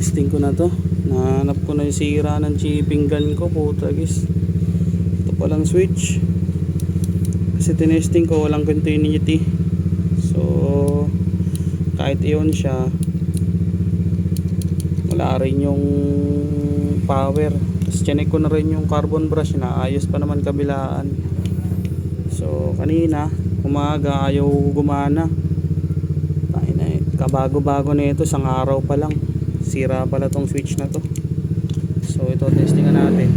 Tinesting ko na to. Nahanap ko na yung sira ng chipping gun ko. Puta guys. Ito palang switch. Kasi tinesting ko walang continuity. So kahit iyon siya wala rin yung power. Tapos chinek ko na rin yung carbon brush na ayos pa naman kabilaan. So kanina umaga ayaw gumana. Kabago-bago na ito, isang araw pa lang. Sira pala tong switch na to. So ito, testingan natin.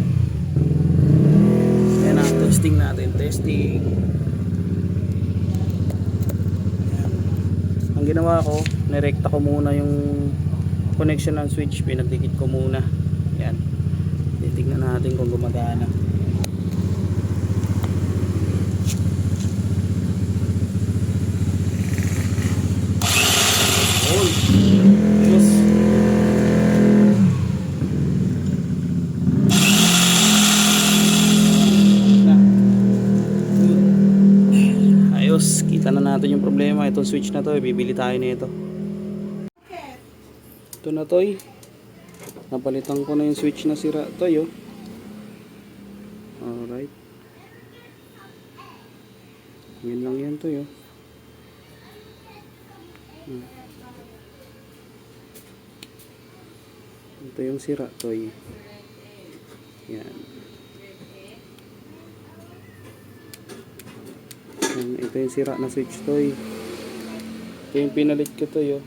Yan na, testing natin. Testing. Yan. Ang ginawa ko, nirekta ko muna yung connection ng switch. Pinagdikit ko muna. Yan. Titignan natin kung gumagana. Uy! Ayos. Na. Ayos, kita na natin yung problema. Itong switch na to, bibili tayo nito. Ito na toy. Napalitan ko na yung switch na sira. Toy, oh. Alright. Yan lang yan toy, oh. Hmm. Ito yung sira, toy. Yan. Yan, ito yung sira na switch, toy. Ito yung pinalit ko, toy, oh.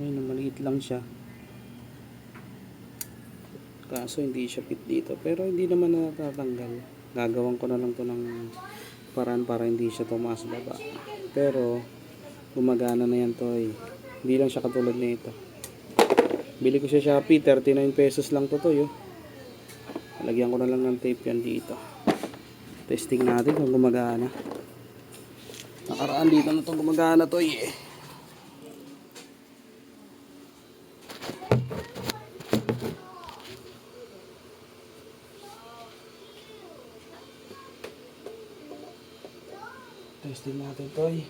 Ayun, maliit lang siya. Kaso hindi siya fit dito. Pero hindi naman natatanggal. Gagawan ko na lang to ng paraan para hindi siya tumaas baba. Pero gumagana na yan to eh. Hindi lang siya katulad nito. Bili ko siya Shopee, 39 pesos lang to to yo. Lagyan ko na lang ng tape yan dito. Testing natin kung gumagana. Nakaraan dito na to gumagana to eh. Testing natin to eh.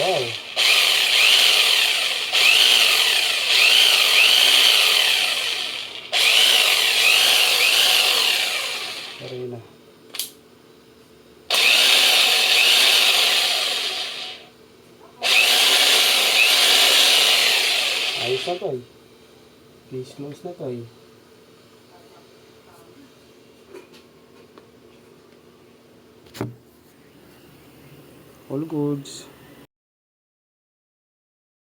Wow. Ayos na to eh. Please close na to eh. All goods.